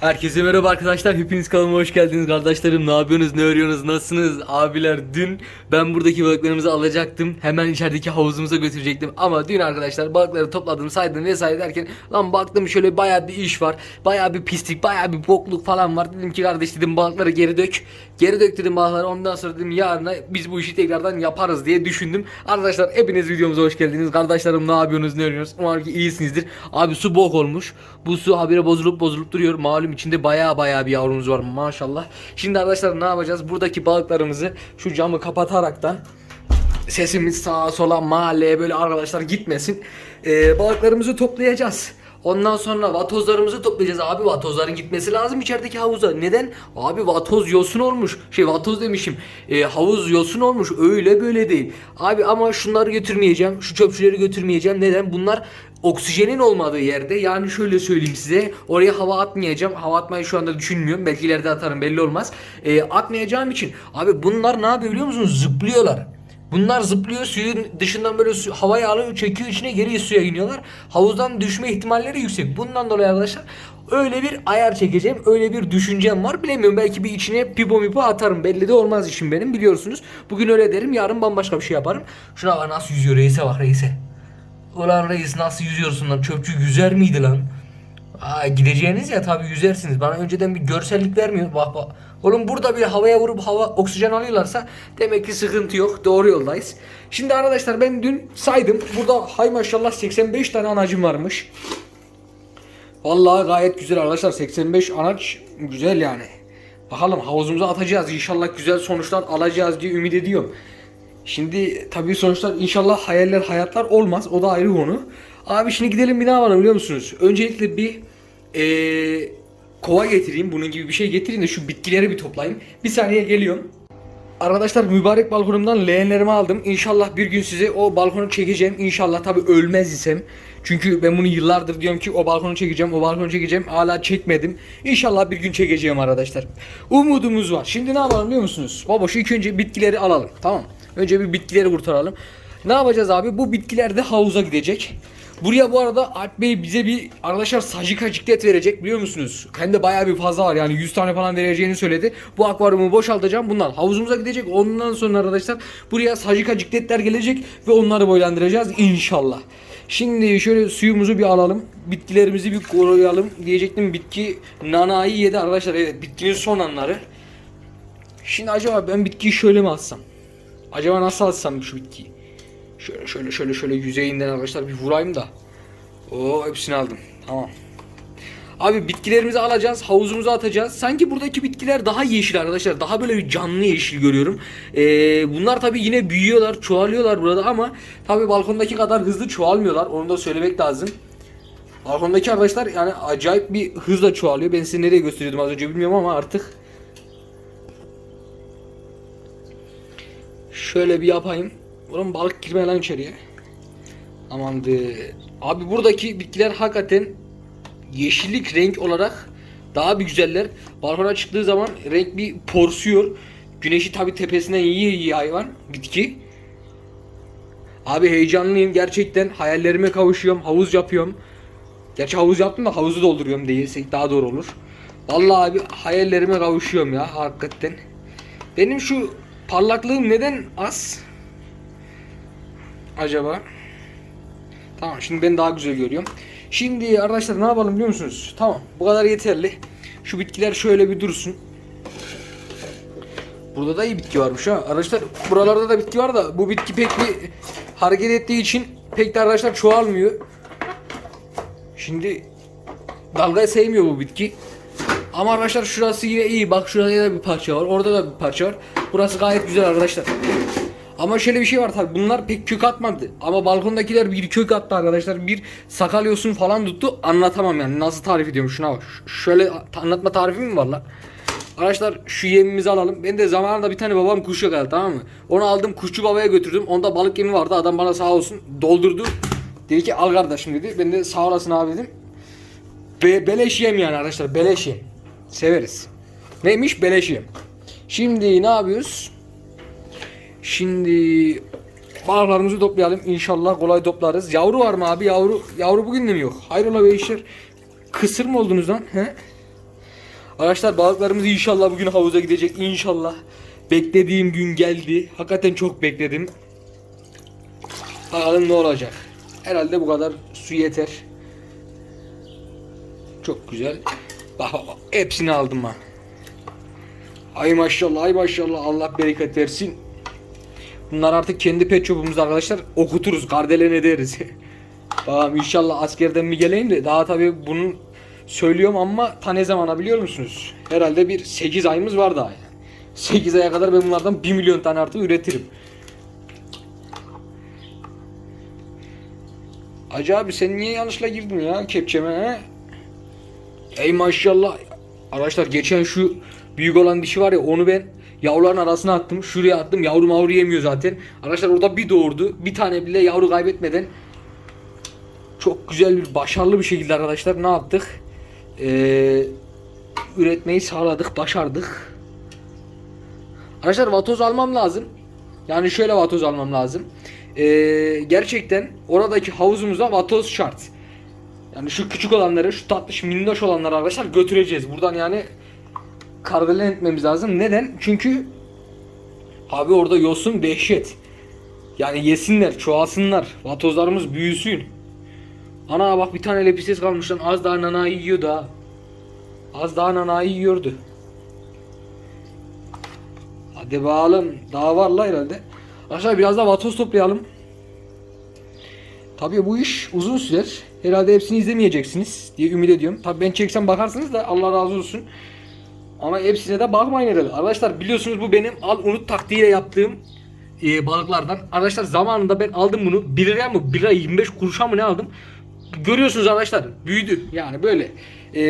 Herkese merhaba arkadaşlar. Hepiniz kanalıma hoş geldiniz kardeşlerim. Ne yapıyorsunuz? Ne örüyorsunuz? Nasılsınız? Abiler dün ben buradaki balıklarımızı alacaktım. Hemen içerideki havuzumuza götürecektim. Ama dün arkadaşlar balıkları topladım, saydım vesaire derken lan baktım şöyle baya bir iş var. Baya bir pislik, baya bir bokluk falan var. Dedim ki kardeş dedim balıkları geri dök. Geri dök dedim balıkları. Ondan sonra dedim yarına biz bu işi tekrardan yaparız diye düşündüm. Arkadaşlar hepiniz videomuza hoş geldiniz. Kardeşlerim ne yapıyorsunuz? Ne örüyorsunuz? Umarım ki iyisinizdir. Abi su bok olmuş. Bu su habire bozulup bozulup duruyor. Malum içinde baya baya bir yavrumuz var maşallah. Şimdi arkadaşlar ne yapacağız? Buradaki balıklarımızı şu camı kapataraktan sesimiz sağa sola mahalleye böyle arkadaşlar gitmesin. Ee, balıklarımızı toplayacağız. Ondan sonra vatozlarımızı toplayacağız. Abi vatozların gitmesi lazım içerideki havuza. Neden? Abi vatoz yosun olmuş. Şey vatoz demişim. Ee, havuz yosun olmuş. Öyle böyle değil. Abi ama şunları götürmeyeceğim. Şu çöpçüleri götürmeyeceğim. Neden? Bunlar oksijenin olmadığı yerde. Yani şöyle söyleyeyim size. Oraya hava atmayacağım. Hava atmayı şu anda düşünmüyorum. Belki ileride atarım belli olmaz. Ee, atmayacağım için. Abi bunlar ne yapıyor biliyor musunuz? Zıplıyorlar. Bunlar zıplıyor suyun dışından böyle su, havayı alıyor çekiyor içine geri suya iniyorlar. Havuzdan düşme ihtimalleri yüksek. Bundan dolayı arkadaşlar öyle bir ayar çekeceğim. Öyle bir düşüncem var. Bilemiyorum belki bir içine pipo mipo atarım. Belli de olmaz işim benim biliyorsunuz. Bugün öyle derim yarın bambaşka bir şey yaparım. Şuna bak nasıl yüzüyor reise bak reise. Ulan reis nasıl yüzüyorsun lan çöpçü yüzer miydi lan? Aa, gideceğiniz ya tabii yüzersiniz. Bana önceden bir görsellik vermiyor. Bak bak. Oğlum burada bir havaya vurup hava oksijen alıyorlarsa demek ki sıkıntı yok. Doğru yoldayız. Şimdi arkadaşlar ben dün saydım. Burada hay maşallah 85 tane anacım varmış. Vallahi gayet güzel arkadaşlar. 85 anaç güzel yani. Bakalım havuzumuza atacağız. İnşallah güzel sonuçlar alacağız diye ümit ediyorum. Şimdi tabii sonuçlar inşallah hayaller hayatlar olmaz. O da ayrı konu. Abi şimdi gidelim bir ne yapalım biliyor musunuz? Öncelikle bir eee, kova getireyim. Bunun gibi bir şey getireyim de şu bitkileri bir toplayayım. Bir saniye geliyorum. Arkadaşlar mübarek balkonumdan leğenlerimi aldım. İnşallah bir gün size o balkonu çekeceğim. İnşallah tabi ölmez isem. Çünkü ben bunu yıllardır diyorum ki o balkonu çekeceğim, o balkonu çekeceğim. Hala çekmedim. İnşallah bir gün çekeceğim arkadaşlar. Umudumuz var. Şimdi ne yapalım biliyor musunuz? Baba şu ilk önce bitkileri alalım. Tamam. Önce bir bitkileri kurtaralım. Ne yapacağız abi? Bu bitkiler de havuza gidecek. Buraya bu arada Alp Bey bize bir arkadaşlar sajika ciklet verecek biliyor musunuz? Hem de bayağı bir fazla var yani 100 tane falan vereceğini söyledi. Bu akvaryumu boşaltacağım bunlar havuzumuza gidecek. Ondan sonra arkadaşlar buraya sajika cikletler gelecek ve onları boylandıracağız inşallah. Şimdi şöyle suyumuzu bir alalım. Bitkilerimizi bir koruyalım. Diyecektim bitki nanayı yedi arkadaşlar. Evet bitkinin son anları. Şimdi acaba ben bitkiyi şöyle mi atsam? Acaba nasıl atsam şu bitkiyi? Şöyle şöyle şöyle şöyle yüzeyinden arkadaşlar bir vurayım da. Oo hepsini aldım. Tamam. Abi bitkilerimizi alacağız, havuzumuza atacağız. Sanki buradaki bitkiler daha yeşil arkadaşlar. Daha böyle bir canlı yeşil görüyorum. Ee, bunlar tabi yine büyüyorlar, çoğalıyorlar burada ama tabi balkondaki kadar hızlı çoğalmıyorlar. Onu da söylemek lazım. Balkondaki arkadaşlar yani acayip bir hızla çoğalıyor. Ben size nereye gösteriyordum az önce bilmiyorum ama artık Şöyle bir yapayım. Oğlum balık girme lan içeriye. Amandı. Abi buradaki bitkiler hakikaten yeşillik renk olarak daha bir güzeller. Balkona çıktığı zaman renk bir porsuyor. Güneşi tabi tepesinden yiyor yiyor hayvan bitki. Abi heyecanlıyım gerçekten hayallerime kavuşuyorum havuz yapıyorum. Gerçi havuz yaptım da havuzu dolduruyorum değilsek daha doğru olur. Vallahi abi hayallerime kavuşuyorum ya hakikaten. Benim şu parlaklığım neden az? Acaba? Tamam şimdi ben daha güzel görüyorum. Şimdi arkadaşlar ne yapalım biliyor musunuz? Tamam bu kadar yeterli. Şu bitkiler şöyle bir dursun. Burada da iyi bitki varmış ha. Arkadaşlar buralarda da bitki var da bu bitki pek bir hareket ettiği için pek de arkadaşlar çoğalmıyor. Şimdi dalgayı sevmiyor bu bitki. Ama arkadaşlar şurası yine iyi. Bak şurada da bir parça var. Orada da bir parça var. Burası gayet güzel arkadaşlar. Ama şöyle bir şey var tabi bunlar pek kök atmadı. Ama balkondakiler bir kök attı arkadaşlar. Bir sakal yosun falan tuttu. Anlatamam yani. Nasıl tarif ediyorum şuna bak. Şöyle anlatma tarifi mi var lan? Arkadaşlar şu yemimizi alalım. Ben de zamanında bir tane babam kuş yakaladı tamam mı? Onu aldım kuşçu babaya götürdüm. Onda balık yemi vardı. Adam bana sağ olsun doldurdu. Dedi ki al kardeşim dedi. Ben de sağ olasın abi dedim. Be beleş yem yani arkadaşlar beleş yem. Severiz. Neymiş beleş yem. Şimdi ne yapıyoruz? Şimdi balıklarımızı toplayalım. İnşallah kolay toplarız. Yavru var mı abi? Yavru yavru bugün de mi yok? Hayrola be. Kısır mı oldunuz lan? He? Arkadaşlar balıklarımız inşallah bugün havuza gidecek. İnşallah. Beklediğim gün geldi. Hakikaten çok bekledim. Bakalım ne olacak. Herhalde bu kadar su yeter. Çok güzel. Bak bak bak. Hepsini aldım ha. Ay maşallah ay maşallah Allah bereket versin. Bunlar artık kendi pet shop'umuzda arkadaşlar okuturuz, kardelen ederiz. Bakalım inşallah askerden mi geleyim de daha tabii bunu söylüyorum ama ta ne zamana biliyor musunuz? Herhalde bir 8 ayımız var daha yani. 8 aya kadar ben bunlardan 1 milyon tane artık üretirim. Hacı abi sen niye yanlışla girdin ya kepçeme he? Ey maşallah. Arkadaşlar geçen şu büyük olan dişi var ya onu ben yavruların arasına attım. Şuraya attım. Yavru mavru yemiyor zaten. Arkadaşlar orada bir doğurdu. Bir tane bile yavru kaybetmeden çok güzel bir başarılı bir şekilde arkadaşlar ne yaptık? Ee, üretmeyi sağladık, başardık. Arkadaşlar vatoz almam lazım. Yani şöyle vatoz almam lazım. Ee, gerçekten oradaki havuzumuza vatoz şart. Yani şu küçük olanları, şu tatlış minnoş olanları arkadaşlar götüreceğiz. Buradan yani kardelen etmemiz lazım. Neden? Çünkü abi orada yosun dehşet. Yani yesinler, çoğalsınlar. Vatozlarımız büyüsün. Ana bak bir tane lepises kalmış lan. Az daha nanayı yiyordu ha. Az daha nanayı yiyordu. Hadi bakalım. Daha var la herhalde. Arkadaşlar biraz da vatoz toplayalım. Tabii bu iş uzun sürer. Herhalde hepsini izlemeyeceksiniz diye ümit ediyorum. Tabii ben çeksem bakarsınız da Allah razı olsun. Ama hepsine de bakmayın herhalde. Arkadaşlar biliyorsunuz bu benim al unut taktiğiyle yaptığım e, balıklardan. Arkadaşlar zamanında ben aldım bunu 1 liraya mı 1 lira 25 kuruşa mı ne aldım? Görüyorsunuz arkadaşlar büyüdü yani böyle. E,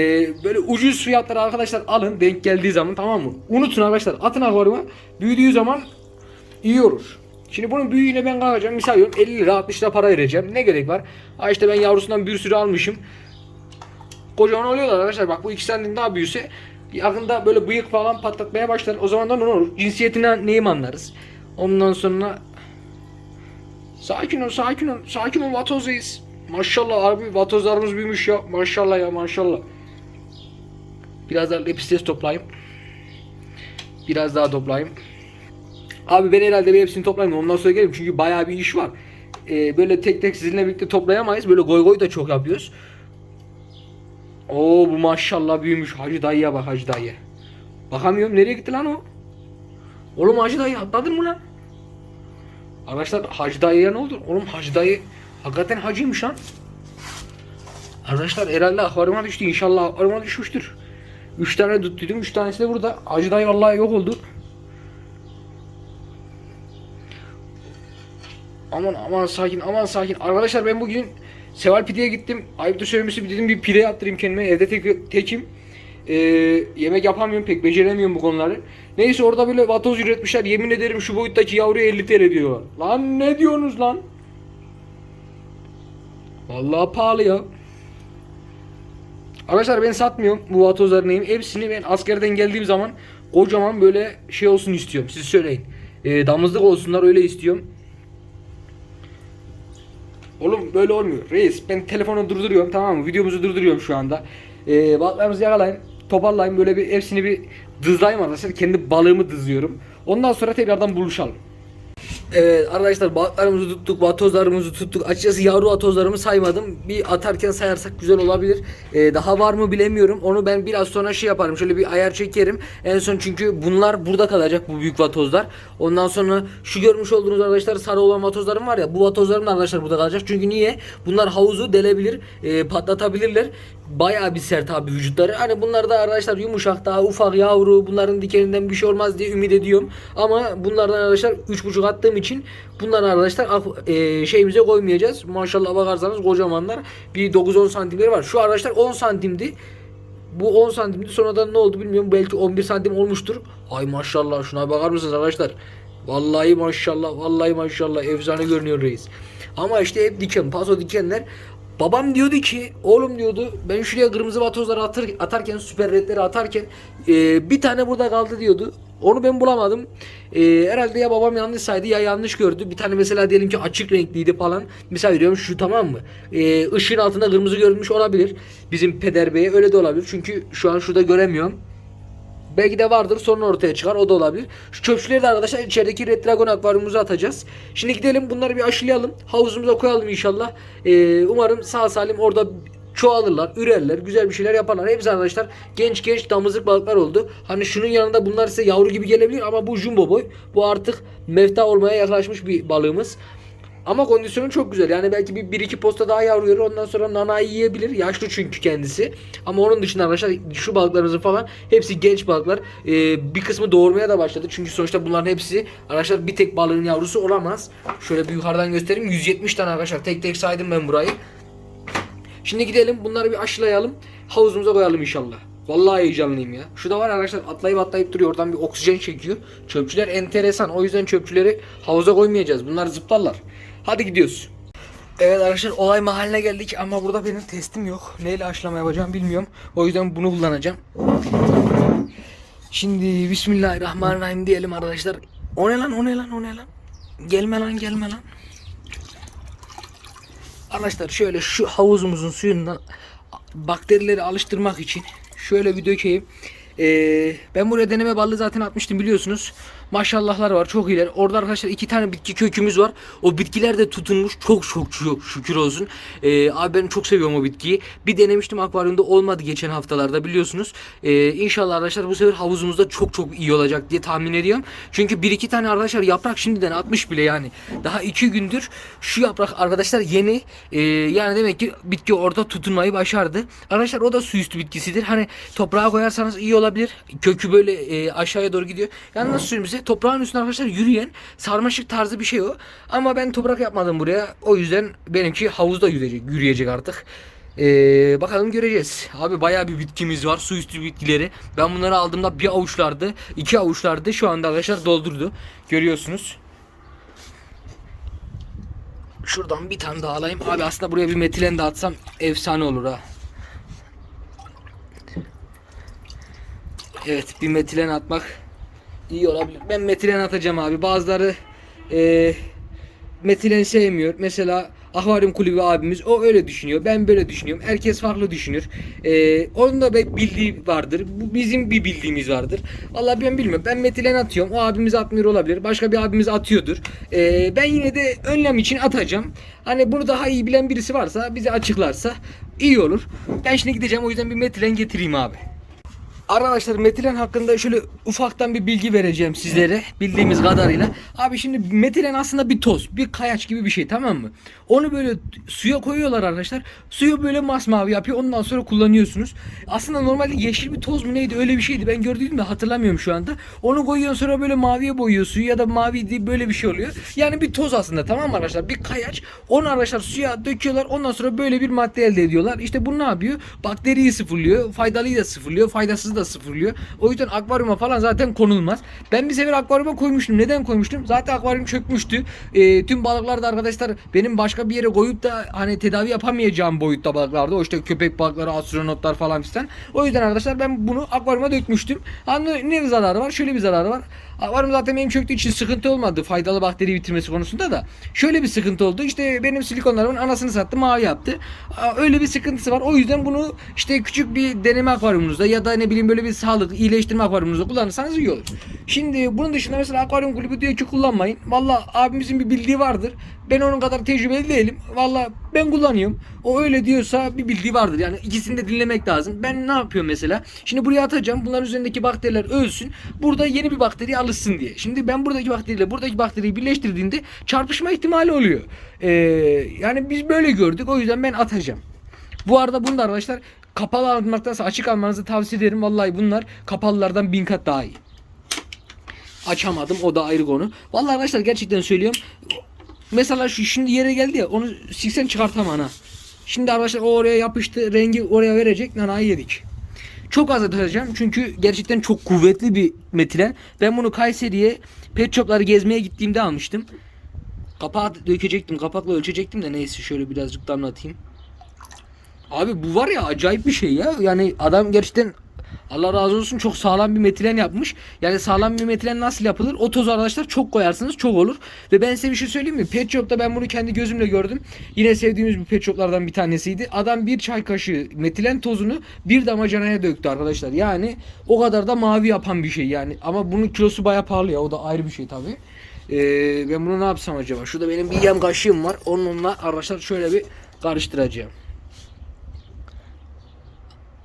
böyle ucuz fiyatlara arkadaşlar alın denk geldiği zaman tamam mı? Unutun arkadaşlar atın akvaryuma büyüdüğü zaman iyi olur. Şimdi bunun büyüğüne ben kalkacağım. Misal veriyorum 50 lira 60 lira para vereceğim. Ne gerek var? Ha işte ben yavrusundan bir sürü almışım. Kocaman oluyorlar arkadaşlar. Bak bu iki senenin daha büyüse yakında böyle bıyık falan patlatmaya başlar. O zaman da ne olur? Cinsiyetine neyim anlarız? Ondan sonra sakin ol, sakin ol, sakin ol vatozdayız. Maşallah abi vatozlarımız büyümüş ya. Maşallah ya maşallah. Biraz daha lepistes toplayayım. Biraz daha toplayayım. Abi ben herhalde bir hepsini toplayayım ondan sonra gelirim çünkü bayağı bir iş var. Ee, böyle tek tek sizinle birlikte toplayamayız. Böyle goy goy da çok yapıyoruz. Oo bu maşallah büyümüş. Hacı dayıya bak Hacı dayı. Bakamıyorum nereye gitti lan o? Oğlum Hacı dayı atladın mı lan? Arkadaşlar Hacı dayıya ne oldu? Oğlum Hacı dayı hakikaten hacıymış lan. Arkadaşlar herhalde akvaryuma düştü. İnşallah akvaryuma düşmüştür. 3 tane tuttuydum. 3 tanesi de burada. Hacı dayı vallahi yok oldu. Aman aman sakin aman sakin. Arkadaşlar ben bugün Seval Pide'ye gittim. Ayıptır söylemesi dedim bir pide yaptırayım kendime. Evde tek, tekim. Ee, yemek yapamıyorum pek beceremiyorum bu konuları. Neyse orada böyle vatoz üretmişler. Yemin ederim şu boyuttaki yavruya 50 TL diyorlar. Lan ne diyorsunuz lan? Vallahi pahalı ya. Arkadaşlar ben satmıyorum bu vatozların neyim. Hepsini ben askerden geldiğim zaman kocaman böyle şey olsun istiyorum. Siz söyleyin. Ee, damızlık olsunlar öyle istiyorum. Oğlum böyle olmuyor. Reis ben telefonu durduruyorum tamam mı? Videomuzu durduruyorum şu anda. Ee, balıklarımızı yakalayın. Toparlayın böyle bir hepsini bir dızlayayım arkadaşlar. Kendi balığımı dızıyorum. Ondan sonra tekrardan buluşalım. Evet arkadaşlar balıklarımızı tuttuk, vatozlarımızı tuttuk. Açıkçası yavru vatozlarımı saymadım. Bir atarken sayarsak güzel olabilir. Ee, daha var mı bilemiyorum. Onu ben biraz sonra şey yaparım. Şöyle bir ayar çekerim. En son çünkü bunlar burada kalacak bu büyük vatozlar. Ondan sonra şu görmüş olduğunuz arkadaşlar sarı olan vatozlarım var ya. Bu vatozlarım da arkadaşlar burada kalacak. Çünkü niye? Bunlar havuzu delebilir, e, patlatabilirler. Bayağı bir sert abi vücutları. Hani bunlar da arkadaşlar yumuşak daha ufak yavru. Bunların dikeninden bir şey olmaz diye ümit ediyorum. Ama bunlardan arkadaşlar 3.5 attığım için bunları arkadaşlar e, şeyimize koymayacağız. Maşallah bakarsanız kocamanlar. Bir 9-10 santimleri var. Şu arkadaşlar 10 santimdi. Bu 10 santimdi. Sonradan ne oldu bilmiyorum. Belki 11 santim olmuştur. Ay maşallah şuna bakar mısınız arkadaşlar? Vallahi maşallah. Vallahi maşallah. Efsane görünüyor reis. Ama işte hep diken. Paso dikenler. Babam diyordu ki oğlum diyordu ben şuraya kırmızı vatozları atır, atarken süper redleri atarken e, bir tane burada kaldı diyordu. Onu ben bulamadım. E, herhalde ya babam yanlış saydı ya yanlış gördü. Bir tane mesela diyelim ki açık renkliydi falan. Mesela veriyorum şu tamam mı? E, ışığın altında kırmızı görünmüş olabilir. Bizim peder beye öyle de olabilir. Çünkü şu an şurada göremiyorum. Belki de vardır sonra ortaya çıkar o da olabilir. Şu çöpçüleri de arkadaşlar içerideki Red Dragon akvaryumumuza atacağız. Şimdi gidelim bunları bir aşılayalım. Havuzumuza koyalım inşallah. Ee, umarım sağ salim orada çoğalırlar, ürerler, güzel bir şeyler yaparlar. Hepsi arkadaşlar genç genç damızlık balıklar oldu. Hani şunun yanında bunlar size yavru gibi gelebilir ama bu jumbo boy. Bu artık mefta olmaya yaklaşmış bir balığımız. Ama kondisyonu çok güzel. Yani belki bir, bir iki posta daha yavru verir. Ondan sonra nanayı yiyebilir. Yaşlı çünkü kendisi. Ama onun dışında arkadaşlar şu balıklarımızın falan hepsi genç balıklar. Ee, bir kısmı doğurmaya da başladı. Çünkü sonuçta bunların hepsi arkadaşlar bir tek balığın yavrusu olamaz. Şöyle bir yukarıdan göstereyim. 170 tane arkadaşlar. Tek tek saydım ben burayı. Şimdi gidelim bunları bir aşılayalım. Havuzumuza koyalım inşallah. Vallahi heyecanlıyım ya. Şu da var arkadaşlar atlayıp atlayıp duruyor. Oradan bir oksijen çekiyor. Çöpçüler enteresan. O yüzden çöpçüleri havuza koymayacağız. Bunlar zıplarlar. Hadi gidiyoruz. Evet arkadaşlar olay mahalline geldik ama burada benim testim yok. Neyle aşılama yapacağım bilmiyorum. O yüzden bunu kullanacağım. Şimdi Bismillahirrahmanirrahim diyelim arkadaşlar. O ne lan o ne lan o ne lan? Gelme lan gelme lan. Arkadaşlar şöyle şu havuzumuzun suyundan bakterileri alıştırmak için şöyle bir dökeyim. Ee, ben buraya deneme balığı zaten atmıştım biliyorsunuz. Maşallahlar var çok iyiler. Orada arkadaşlar iki tane bitki kökümüz var. O bitkiler de tutunmuş. Çok çok çok şükür olsun. Ee, abi ben çok seviyorum o bitkiyi. Bir denemiştim akvaryumda olmadı geçen haftalarda biliyorsunuz. Ee, inşallah arkadaşlar bu sefer havuzumuzda çok çok iyi olacak diye tahmin ediyorum. Çünkü bir iki tane arkadaşlar yaprak şimdiden atmış bile yani. Daha iki gündür şu yaprak arkadaşlar yeni. Ee, yani demek ki bitki orada tutunmayı başardı. Arkadaşlar o da su üstü bitkisidir. Hani toprağa koyarsanız iyi olabilir. Kökü böyle e, aşağıya doğru gidiyor. Yani nasıl Toprağın üstünde arkadaşlar yürüyen sarmaşık tarzı bir şey o. Ama ben toprak yapmadım buraya. O yüzden benimki havuzda yürüyecek, yürüyecek artık. Ee, bakalım göreceğiz. Abi bayağı bir bitkimiz var. Su üstü bitkileri. Ben bunları aldığımda bir avuçlardı. iki avuçlardı. Şu anda arkadaşlar doldurdu. Görüyorsunuz. Şuradan bir tane daha alayım. Abi aslında buraya bir metilen de atsam efsane olur ha. Evet bir metilen atmak iyi olabilir. Ben metilen atacağım abi. Bazıları e, metilen sevmiyor. Mesela Akvaryum Kulübü abimiz o öyle düşünüyor. Ben böyle düşünüyorum. Herkes farklı düşünür. E, onun da bir bildiği vardır. Bu bizim bir bildiğimiz vardır. Vallahi ben bilmiyorum. Ben metilen atıyorum. O abimiz atmıyor olabilir. Başka bir abimiz atıyordur. E, ben yine de önlem için atacağım. Hani bunu daha iyi bilen birisi varsa bize açıklarsa iyi olur. Ben şimdi gideceğim. O yüzden bir metilen getireyim abi. Arkadaşlar metilen hakkında şöyle ufaktan bir bilgi vereceğim sizlere bildiğimiz kadarıyla. Abi şimdi metilen aslında bir toz, bir kayaç gibi bir şey tamam mı? Onu böyle suya koyuyorlar arkadaşlar. Suyu böyle masmavi yapıyor. Ondan sonra kullanıyorsunuz. Aslında normalde yeşil bir toz mu neydi öyle bir şeydi. Ben gördüğümde hatırlamıyorum şu anda. Onu koyuyorsun sonra böyle maviye boyuyor suyu ya da mavi diye böyle bir şey oluyor. Yani bir toz aslında tamam mı arkadaşlar? Bir kayaç. Onu arkadaşlar suya döküyorlar. Ondan sonra böyle bir madde elde ediyorlar. İşte bu ne yapıyor? Bakteriyi sıfırlıyor. Faydalıyı da sıfırlıyor. Faydasız da sıfırlıyor. O yüzden akvaryuma falan zaten konulmaz. Ben bir sefer akvaryuma koymuştum. Neden koymuştum? Zaten akvaryum çökmüştü. Ee, tüm balıklar da arkadaşlar benim başka bir yere koyup da hani tedavi yapamayacağım boyutta balıklardı. O işte köpek balıkları, astronotlar falan fistan. O yüzden arkadaşlar ben bunu akvaryuma dökmüştüm. Hani ne zararı var? Şöyle bir zararı var. Akvaryum zaten benim çöktüğü için sıkıntı olmadı. Faydalı bakteri bitirmesi konusunda da. Şöyle bir sıkıntı oldu. İşte benim silikonlarımın anasını sattı mavi yaptı. Öyle bir sıkıntısı var. O yüzden bunu işte küçük bir deneme akvaryumunuzda ya da ne bileyim böyle bir sağlık iyileştirme akvaryumunuzda kullanırsanız iyi olur. Şimdi bunun dışında mesela akvaryum kulübü diyor ki kullanmayın. Valla abimizin bir bildiği vardır. Ben onun kadar tecrübeli değilim. Valla ben kullanıyorum. O öyle diyorsa bir bildiği vardır. Yani ikisini de dinlemek lazım. Ben ne yapıyorum mesela? Şimdi buraya atacağım. Bunların üzerindeki bakteriler ölsün. Burada yeni bir bakteri alışsın diye. Şimdi ben buradaki bakteriyle buradaki bakteriyi birleştirdiğinde çarpışma ihtimali oluyor. Ee, yani biz böyle gördük. O yüzden ben atacağım. Bu arada bunu da arkadaşlar kapalı almaktansa açık almanızı tavsiye ederim. Vallahi bunlar kapalılardan bin kat daha iyi. Açamadım o da ayrı konu. Vallahi arkadaşlar gerçekten söylüyorum. Mesela şu şimdi yere geldi ya onu siksen çıkartamam ha. Şimdi arkadaşlar o oraya yapıştı rengi oraya verecek nanayı yedik. Çok az atacağım çünkü gerçekten çok kuvvetli bir metilen. Ben bunu Kayseri'ye pet shopları gezmeye gittiğimde almıştım. Kapağı dökecektim kapakla ölçecektim de neyse şöyle birazcık damlatayım. Abi bu var ya acayip bir şey ya. Yani adam gerçekten Allah razı olsun çok sağlam bir metilen yapmış. Yani sağlam bir metilen nasıl yapılır? O toz arkadaşlar çok koyarsınız çok olur. Ve ben size bir şey söyleyeyim mi? Pet Shop'ta ben bunu kendi gözümle gördüm. Yine sevdiğimiz bir Pet Shop'lardan bir tanesiydi. Adam bir çay kaşığı metilen tozunu bir damacanaya döktü arkadaşlar. Yani o kadar da mavi yapan bir şey yani. Ama bunun kilosu baya pahalı ya. O da ayrı bir şey tabii. Ee, ben bunu ne yapsam acaba? Şurada benim bir yem kaşığım var. Onunla arkadaşlar şöyle bir karıştıracağım.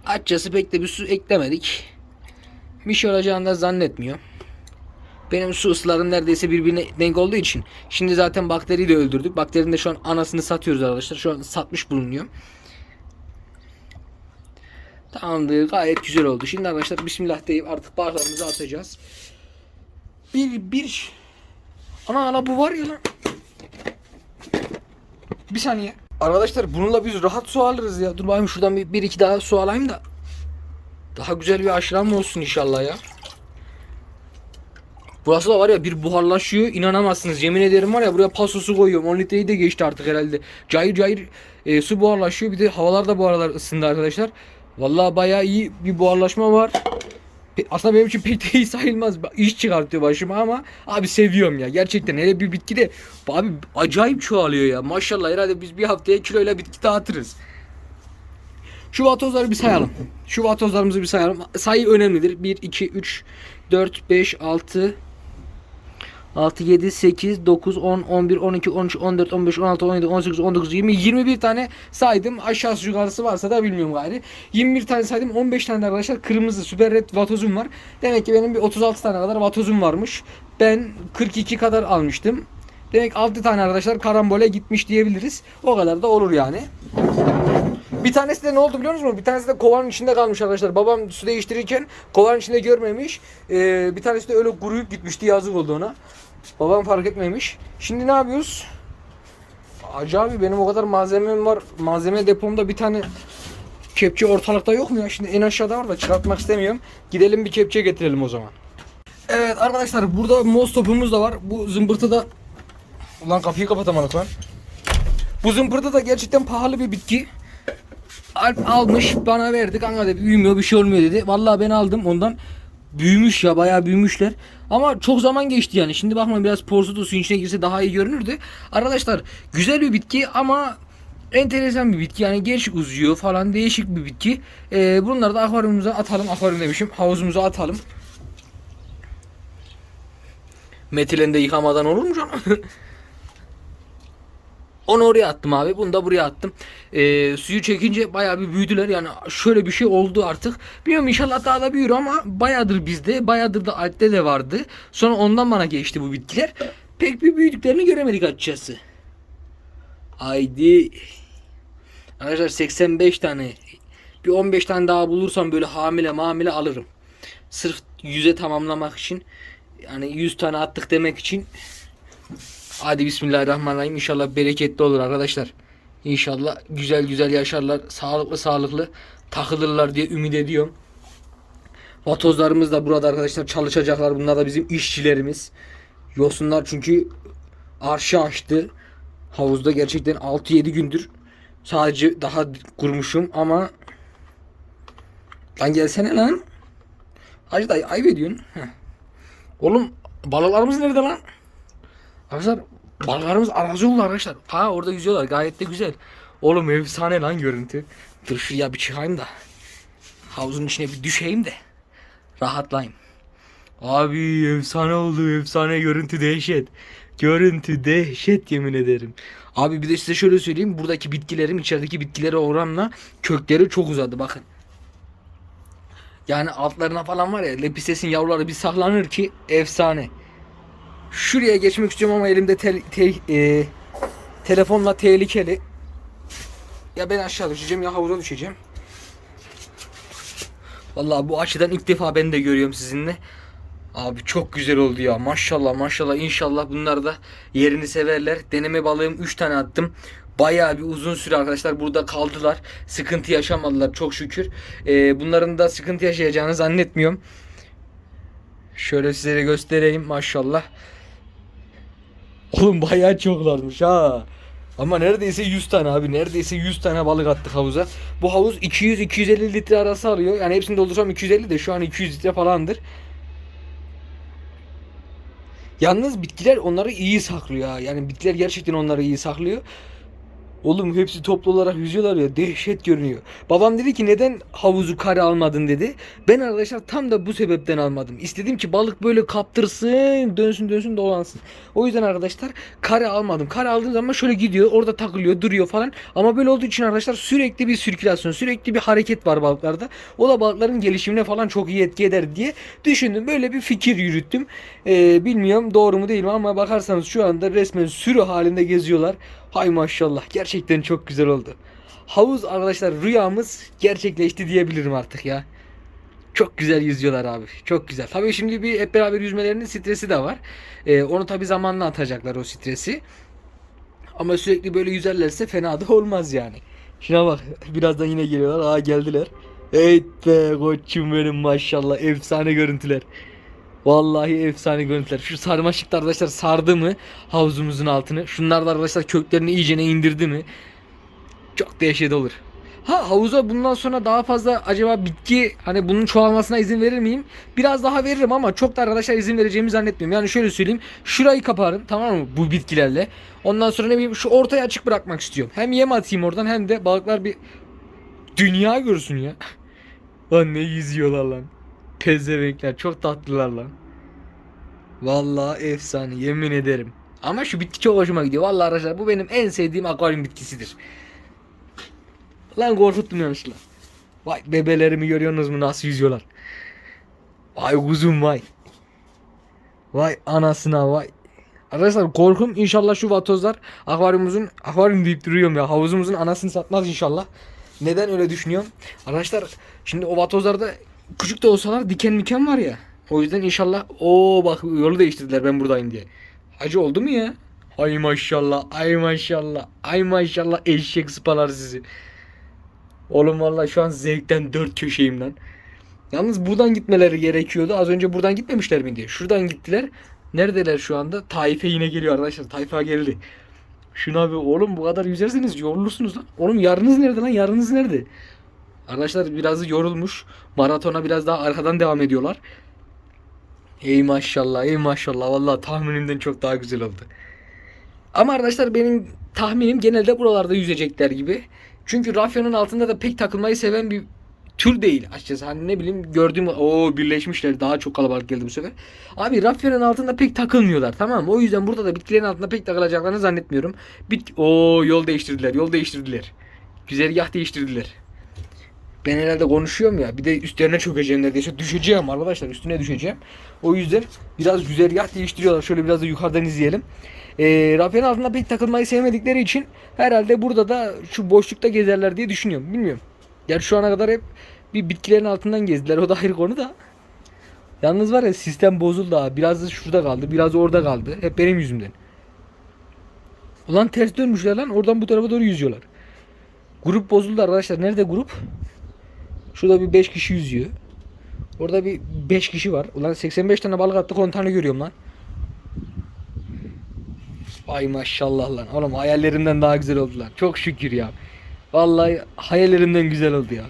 Açıkçası pek de bir su eklemedik. Bir şey olacağını da zannetmiyor. Benim su ısılarım neredeyse birbirine denk olduğu için. Şimdi zaten bakteriyi de öldürdük. Bakterinin de şu an anasını satıyoruz arkadaşlar. Şu an satmış bulunuyor. Tamamdır. Gayet güzel oldu. Şimdi arkadaşlar bismillah deyip artık bağlarımızı atacağız. Bir bir Ana ana bu var ya lan. Bir saniye. Arkadaşlar bununla biz rahat su alırız ya. Dur bakayım şuradan bir, bir iki daha su alayım da. Daha güzel bir aşıram olsun inşallah ya. Burası da var ya bir buharlaşıyor inanamazsınız. Yemin ederim var ya buraya paso su koyuyorum. 10 litreyi de geçti artık herhalde. Cayır cayır e, su buharlaşıyor. Bir de havalar da bu aralar ısındı arkadaşlar. Vallahi bayağı iyi bir buharlaşma var. Aslında benim için pek iyi sayılmaz. İş çıkartıyor başıma ama abi seviyorum ya. Gerçekten hele bir bitki de abi acayip çoğalıyor ya. Maşallah herhalde biz bir haftaya kiloyla bitki dağıtırız. Şu vatozları bir sayalım. Şu vatozlarımızı bir sayalım. Sayı önemlidir. 1, 2, 3, 4, 5, 6, 6, 7, 8, 9, 10, 11, 12, 13, 14, 15, 16, 17, 18, 19, 20, 21 tane saydım. Aşağısı yukarısı varsa da bilmiyorum gayri. 21 tane saydım. 15 tane de arkadaşlar kırmızı süper red vatozum var. Demek ki benim bir 36 tane kadar vatozum varmış. Ben 42 kadar almıştım. Demek 6 tane arkadaşlar karambole gitmiş diyebiliriz. O kadar da olur yani. Bir tanesi de ne oldu biliyor musunuz? Bir tanesi de kovanın içinde kalmış arkadaşlar. Babam su değiştirirken kovanın içinde görmemiş. Ee, bir tanesi de öyle kuruyup gitmişti yazık oldu ona. Babam fark etmemiş. Şimdi ne yapıyoruz? Acı abi benim o kadar malzemem var. Malzeme depomda bir tane kepçe ortalıkta yok mu ya? Şimdi en aşağıda var da çıkartmak istemiyorum. Gidelim bir kepçe getirelim o zaman. Evet arkadaşlar burada moz topumuz da var. Bu zımbırtı da... Ulan kapıyı kapatamadık lan. Bu zımbırtı da gerçekten pahalı bir bitki. Alp almış bana verdi kanka dedi büyümüyor bir şey olmuyor dedi. Vallahi ben aldım ondan büyümüş ya bayağı büyümüşler. Ama çok zaman geçti yani. Şimdi bakma biraz porsudu suyun içine girse daha iyi görünürdü. Arkadaşlar güzel bir bitki ama enteresan bir bitki. Yani geç uzuyor falan değişik bir bitki. Ee, bunları da akvaryumumuza atalım. Akvaryum demişim. Havuzumuza atalım. Metilen de yıkamadan olur mu canım? Onu oraya attım abi. Bunu da buraya attım. Ee, suyu çekince bayağı bir büyüdüler. Yani şöyle bir şey oldu artık. Bilmiyorum inşallah daha da büyür ama bayağıdır bizde. Bayağıdır da Alp'te de vardı. Sonra ondan bana geçti bu bitkiler. Pek bir büyüdüklerini göremedik açıkçası. Haydi. Arkadaşlar 85 tane. Bir 15 tane daha bulursam böyle hamile mamile alırım. Sırf yüze tamamlamak için. Yani 100 tane attık demek için Hadi bismillahirrahmanirrahim. İnşallah bereketli olur arkadaşlar. İnşallah güzel güzel yaşarlar. Sağlıklı sağlıklı takılırlar diye ümit ediyorum. Vatozlarımız da burada arkadaşlar çalışacaklar. Bunlar da bizim işçilerimiz. Yosunlar çünkü arşı açtı. Havuzda gerçekten 6-7 gündür sadece daha kurmuşum ama lan gelsene lan. Hacı dayı ayıp ediyorsun. Heh. Oğlum balıklarımız nerede lan? Arkadaşlar balıklarımız arazi oldu arkadaşlar. Ha orada yüzüyorlar gayet de güzel. Oğlum efsane lan görüntü. Dur şuraya bir çıkayım da. Havuzun içine bir düşeyim de. Rahatlayayım. Abi efsane oldu efsane görüntü dehşet. Görüntü dehşet yemin ederim. Abi bir de size şöyle söyleyeyim. Buradaki bitkilerim içerideki bitkilere oranla kökleri çok uzadı bakın. Yani altlarına falan var ya lepisesin yavruları bir saklanır ki efsane. Şuraya geçmek istiyorum ama elimde tel, te- e, telefonla tehlikeli. Ya ben aşağı düşeceğim ya havuza düşeceğim. Vallahi bu açıdan ilk defa ben de görüyorum sizinle. Abi çok güzel oldu ya. Maşallah maşallah inşallah bunlar da yerini severler. Deneme balığım 3 tane attım. Bayağı bir uzun süre arkadaşlar burada kaldılar. Sıkıntı yaşamadılar çok şükür. Ee, bunların da sıkıntı yaşayacağını zannetmiyorum. Şöyle size göstereyim maşallah. Oğlum bayağı çoklarmış ha. Ama neredeyse 100 tane abi. Neredeyse 100 tane balık attık havuza. Bu havuz 200-250 litre arası alıyor. Yani hepsini doldursam 250 de şu an 200 litre falandır. Yalnız bitkiler onları iyi saklıyor ha. Yani bitkiler gerçekten onları iyi saklıyor. Oğlum hepsi toplu olarak yüzüyorlar ya dehşet görünüyor. Babam dedi ki neden havuzu kare almadın dedi. Ben arkadaşlar tam da bu sebepten almadım. İstedim ki balık böyle kaptırsın dönsün dönsün dolansın. O yüzden arkadaşlar kare almadım. Kare aldığım zaman şöyle gidiyor orada takılıyor duruyor falan. Ama böyle olduğu için arkadaşlar sürekli bir sirkülasyon sürekli bir hareket var balıklarda. O da balıkların gelişimine falan çok iyi etki eder diye düşündüm. Böyle bir fikir yürüttüm. Ee, bilmiyorum doğru mu değil mi ama bakarsanız şu anda resmen sürü halinde geziyorlar. Hay maşallah gerçekten çok güzel oldu. Havuz arkadaşlar rüyamız gerçekleşti diyebilirim artık ya. Çok güzel yüzüyorlar abi. Çok güzel. Tabii şimdi bir hep beraber yüzmelerinin stresi de var. Ee, onu tabii zamanla atacaklar o stresi. Ama sürekli böyle yüzerlerse fena da olmaz yani. Şuna bak. Birazdan yine geliyorlar. Aa geldiler. Evet be koçum benim maşallah. Efsane görüntüler. Vallahi efsane görüntüler. Şu sarmaşıklar arkadaşlar sardı mı havuzumuzun altını. Şunlar da arkadaşlar köklerini iyicene indirdi mi. Çok dehşet olur. Ha havuza bundan sonra daha fazla acaba bitki hani bunun çoğalmasına izin verir miyim? Biraz daha veririm ama çok da arkadaşlar izin vereceğimi zannetmiyorum. Yani şöyle söyleyeyim. Şurayı kaparım tamam mı bu bitkilerle. Ondan sonra ne bileyim şu ortayı açık bırakmak istiyorum. Hem yem atayım oradan hem de balıklar bir dünya görsün ya. Lan ne yüzüyorlar lan. Pezevenkler çok tatlılar lan. Vallahi efsane yemin ederim. Ama şu bitki çok hoşuma gidiyor. Vallahi arkadaşlar bu benim en sevdiğim akvaryum bitkisidir. Lan korkuttum yanlışlıkla. Vay bebelerimi görüyorsunuz mu nasıl yüzüyorlar. Vay kuzum vay. Vay anasına vay. Arkadaşlar korkum inşallah şu vatozlar akvaryumumuzun akvaryum deyip duruyorum ya havuzumuzun anasını satmaz inşallah. Neden öyle düşünüyorum? Arkadaşlar şimdi o vatozlarda küçük de olsalar diken miken var ya. O yüzden inşallah o bak yolu değiştirdiler ben buradayım diye. Hacı oldu mu ya? Ay maşallah ay maşallah ay maşallah eşek sıpalar sizi. Oğlum vallahi şu an zevkten dört köşeyim lan. Yalnız buradan gitmeleri gerekiyordu. Az önce buradan gitmemişler miydi? Şuradan gittiler. Neredeler şu anda? Tayfe yine geliyor arkadaşlar. Tayfa geldi. Şuna bir oğlum bu kadar yüzerseniz yorulursunuz lan. Oğlum yarınız nerede lan? Yarınız nerede? Arkadaşlar biraz yorulmuş. Maratona biraz daha arkadan devam ediyorlar. Ey maşallah, ey maşallah. Vallahi tahminimden çok daha güzel oldu. Ama arkadaşlar benim tahminim genelde buralarda yüzecekler gibi. Çünkü rafyanın altında da pek takılmayı seven bir tür değil açıkçası. Hani ne bileyim gördüğüm o birleşmişler daha çok kalabalık geldi bu sefer. Abi rafyanın altında pek takılmıyorlar tamam mı? O yüzden burada da bitkilerin altında pek takılacaklarını zannetmiyorum. Bit o yol değiştirdiler, yol değiştirdiler. Güzergah değiştirdiler. Ben herhalde konuşuyorum ya. Bir de üstlerine çökeceğim neredeyse. Düşeceğim arkadaşlar. Üstüne düşeceğim. O yüzden biraz güzergah değiştiriyorlar. Şöyle biraz da yukarıdan izleyelim. Ee, rafyanın altında pek takılmayı sevmedikleri için herhalde burada da şu boşlukta gezerler diye düşünüyorum. Bilmiyorum. Gerçi şu ana kadar hep bir bitkilerin altından gezdiler. O da ayrı konu da. Yalnız var ya sistem bozuldu ha. Biraz da şurada kaldı. Biraz da orada kaldı. Hep benim yüzümden. Ulan ters dönmüşler lan. Oradan bu tarafa doğru yüzüyorlar. Grup bozuldu arkadaşlar. Nerede grup? Şurada bir 5 kişi yüzüyor. Orada bir 5 kişi var. Ulan 85 tane balık attık 10 tane görüyorum lan. Ay maşallah lan. Oğlum hayallerimden daha güzel oldular. Çok şükür ya. Vallahi hayallerimden güzel oldu ya.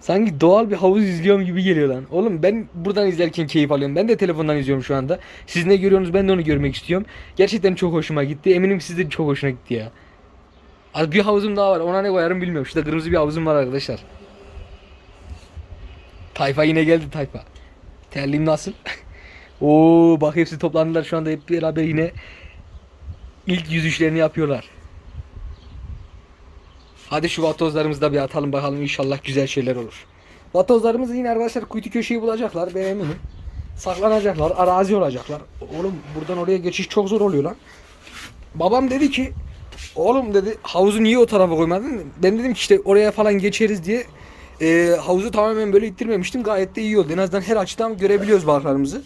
Sanki doğal bir havuz izliyorum gibi geliyor lan. Oğlum ben buradan izlerken keyif alıyorum. Ben de telefondan izliyorum şu anda. Siz ne görüyorsunuz ben de onu görmek istiyorum. Gerçekten çok hoşuma gitti. Eminim sizin de çok hoşuna gitti ya. Az bir havuzum daha var. Ona ne koyarım bilmiyorum. Şurada kırmızı bir havuzum var arkadaşlar. Tayfa yine geldi tayfa. Terliğim nasıl? Oo bak hepsi toplandılar şu anda hep beraber yine ilk yüzüşlerini yapıyorlar. Hadi şu vatozlarımızı da bir atalım bakalım inşallah güzel şeyler olur. Vatozlarımız yine arkadaşlar kuytu köşeyi bulacaklar ben eminim. Saklanacaklar, arazi olacaklar. Oğlum buradan oraya geçiş çok zor oluyor lan. Babam dedi ki Oğlum dedi havuzu niye o tarafa koymadın? Ben dedim ki işte oraya falan geçeriz diye e, havuzu tamamen böyle ittirmemiştim. Gayet de iyi oldu. En azından her açıdan görebiliyoruz balıklarımızı.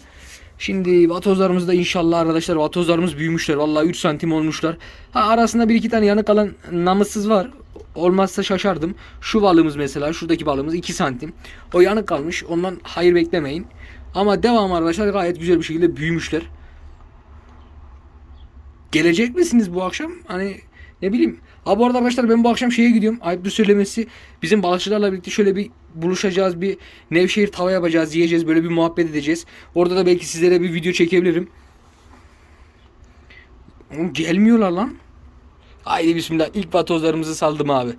Şimdi vatozlarımız da inşallah arkadaşlar vatozlarımız büyümüşler. Vallahi 3 santim olmuşlar. Ha arasında bir iki tane yanık kalan namussuz var. Olmazsa şaşardım. Şu balığımız mesela şuradaki balığımız 2 santim. O yanık kalmış. Ondan hayır beklemeyin. Ama devam arkadaşlar gayet güzel bir şekilde büyümüşler. Gelecek misiniz bu akşam? Hani ne bileyim. Ha bu arada arkadaşlar ben bu akşam şeye gidiyorum. Ayıplı söylemesi. Bizim balıkçılarla birlikte şöyle bir buluşacağız. Bir Nevşehir tava yapacağız. Yiyeceğiz. Böyle bir muhabbet edeceğiz. Orada da belki sizlere bir video çekebilirim. Oğlum gelmiyorlar lan. Haydi bismillah. İlk vatozlarımızı saldım abi.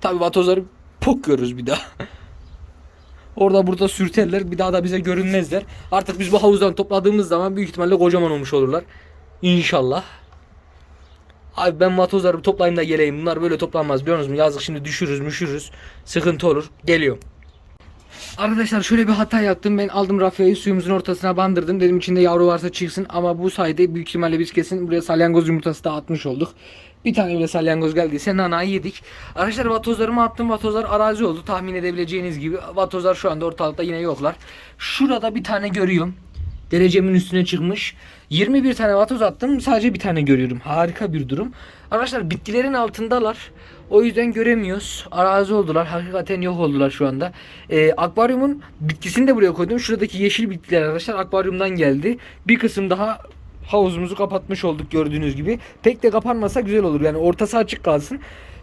Tabi vatozları pok görürüz bir daha. Orada burada sürterler. Bir daha da bize görünmezler. Artık biz bu havuzdan topladığımız zaman büyük ihtimalle kocaman olmuş olurlar. İnşallah. Abi ben vatozları toplayayım da geleyim. Bunlar böyle toplanmaz biliyor musunuz? Yazık şimdi düşürürüz müşürüz. Sıkıntı olur. Geliyorum. Arkadaşlar şöyle bir hata yaptım. Ben aldım rafyayı suyumuzun ortasına bandırdım. Dedim içinde yavru varsa çıksın. Ama bu sayede büyük ihtimalle biz kesin buraya salyangoz yumurtası da atmış olduk. Bir tane bile salyangoz geldiyse nanayı yedik. Arkadaşlar vatozlarımı attım. Vatozlar arazi oldu. Tahmin edebileceğiniz gibi. Vatozlar şu anda ortalıkta yine yoklar. Şurada bir tane görüyorum. Derecemin üstüne çıkmış. 21 tane vatoz attım. Sadece bir tane görüyorum. Harika bir durum. Arkadaşlar bitkilerin altındalar. O yüzden göremiyoruz. Arazi oldular. Hakikaten yok oldular şu anda. Ee, akvaryumun bitkisini de buraya koydum. Şuradaki yeşil bitkiler arkadaşlar akvaryumdan geldi. Bir kısım daha havuzumuzu kapatmış olduk gördüğünüz gibi. Pek de kapanmasa güzel olur. Yani ortası açık kalsın.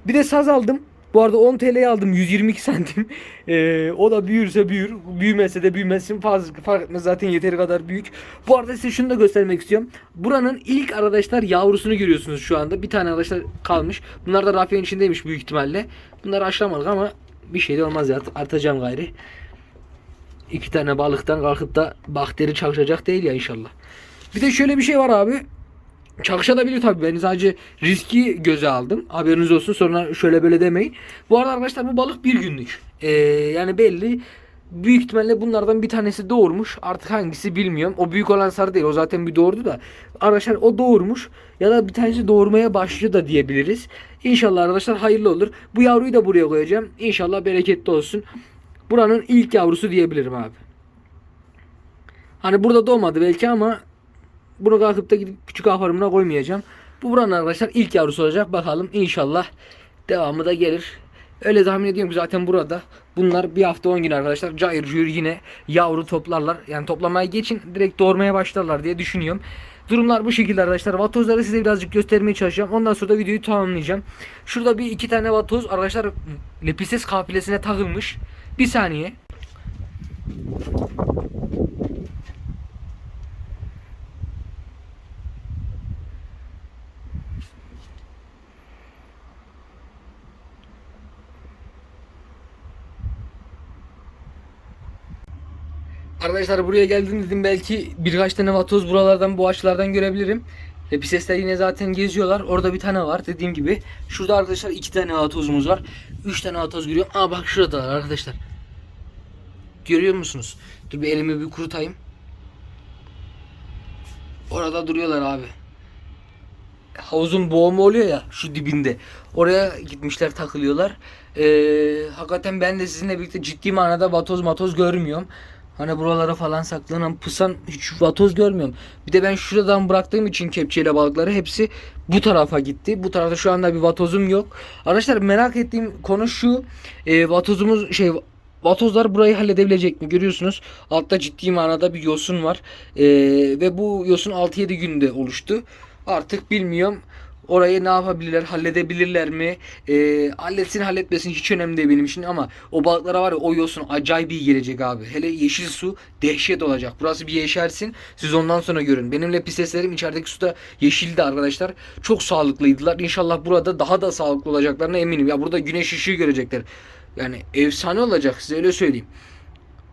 Bir de saz aldım. Bu arada 10 TL'ye aldım 122 santim. Ee, o da büyürse büyür, büyümese de büyümesin fazla fark etmez zaten yeteri kadar büyük. Bu arada size şunu da göstermek istiyorum. Buranın ilk arkadaşlar yavrusunu görüyorsunuz şu anda. Bir tane arkadaşlar kalmış. Bunlar da rafyanın içindeymiş büyük ihtimalle. Bunları aşlamadık ama bir şey de olmaz ya artacağım gayri. İki tane balıktan kalkıp da bakteri çalışacak değil ya inşallah. Bir de şöyle bir şey var abi. Çalışabilir tabii. Ben sadece riski göze aldım. Haberiniz olsun. Sonra şöyle böyle demeyin. Bu arada arkadaşlar bu balık bir günlük. Ee, yani belli. Büyük ihtimalle bunlardan bir tanesi doğurmuş. Artık hangisi bilmiyorum. O büyük olan sarı değil. O zaten bir doğurdu da. Arkadaşlar o doğurmuş. Ya da bir tanesi doğurmaya başlıyor da diyebiliriz. İnşallah arkadaşlar hayırlı olur. Bu yavruyu da buraya koyacağım. İnşallah bereketli olsun. Buranın ilk yavrusu diyebilirim abi. Hani burada doğmadı belki ama bunu kalkıp da gidip küçük akvaryumuna koymayacağım. Bu buranın arkadaşlar ilk yavrusu olacak. Bakalım inşallah devamı da gelir. Öyle tahmin ediyorum ki zaten burada bunlar bir hafta 10 gün arkadaşlar cayır cayır yine yavru toplarlar. Yani toplamaya geçin direkt doğurmaya başlarlar diye düşünüyorum. Durumlar bu şekilde arkadaşlar. Vatozları size birazcık göstermeye çalışacağım. Ondan sonra da videoyu tamamlayacağım. Şurada bir iki tane vatoz arkadaşlar lepises kafilesine takılmış. Bir saniye. Arkadaşlar buraya geldim dedim belki birkaç tane vatoz buralardan bu açılardan görebilirim. Lepisesler yine zaten geziyorlar. Orada bir tane var dediğim gibi. Şurada arkadaşlar iki tane vatozumuz var. Üç tane vatoz görüyorum. Aa bak şurada arkadaşlar. Görüyor musunuz? Dur bir elimi bir kurutayım. Orada duruyorlar abi. Havuzun boğumu oluyor ya şu dibinde. Oraya gitmişler takılıyorlar. Ee, hakikaten ben de sizinle birlikte ciddi manada vatoz matoz görmüyorum. Hani buralara falan saklanan pusan hiç vatoz görmüyorum. Bir de ben şuradan bıraktığım için kepçeyle balıkları hepsi bu tarafa gitti. Bu tarafta şu anda bir vatozum yok. Arkadaşlar merak ettiğim konu şu. E, vatozumuz şey Vatozlar burayı halledebilecek mi? Görüyorsunuz altta ciddi manada bir yosun var. E, ve bu yosun 6-7 günde oluştu. Artık bilmiyorum. Orayı ne yapabilirler? Halledebilirler mi? E, halletsin halletmesin hiç önemli değil benim için ama o balıklara var ya o yosun acayip iyi gelecek abi. Hele yeşil su dehşet olacak. Burası bir yeşersin. Siz ondan sonra görün. Benim lepiseslerim içerideki suda yeşildi arkadaşlar. Çok sağlıklıydılar. İnşallah burada daha da sağlıklı olacaklarına eminim. Ya burada güneş ışığı görecekler. Yani efsane olacak size öyle söyleyeyim.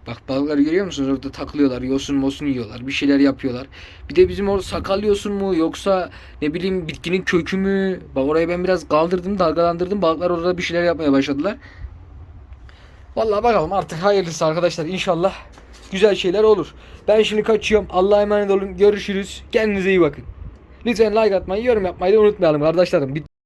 Bak balıkları görüyor musunuz? Orada takılıyorlar. Yosun mosun yiyorlar. Bir şeyler yapıyorlar. Bir de bizim orada sakal yosun mu yoksa ne bileyim bitkinin kökü mü? Bak orayı ben biraz kaldırdım, dalgalandırdım. Balıklar orada bir şeyler yapmaya başladılar. Vallahi bakalım artık hayırlısı arkadaşlar. İnşallah güzel şeyler olur. Ben şimdi kaçıyorum. Allah'a emanet olun. Görüşürüz. Kendinize iyi bakın. Lütfen like atmayı, yorum yapmayı da unutmayalım. Bir-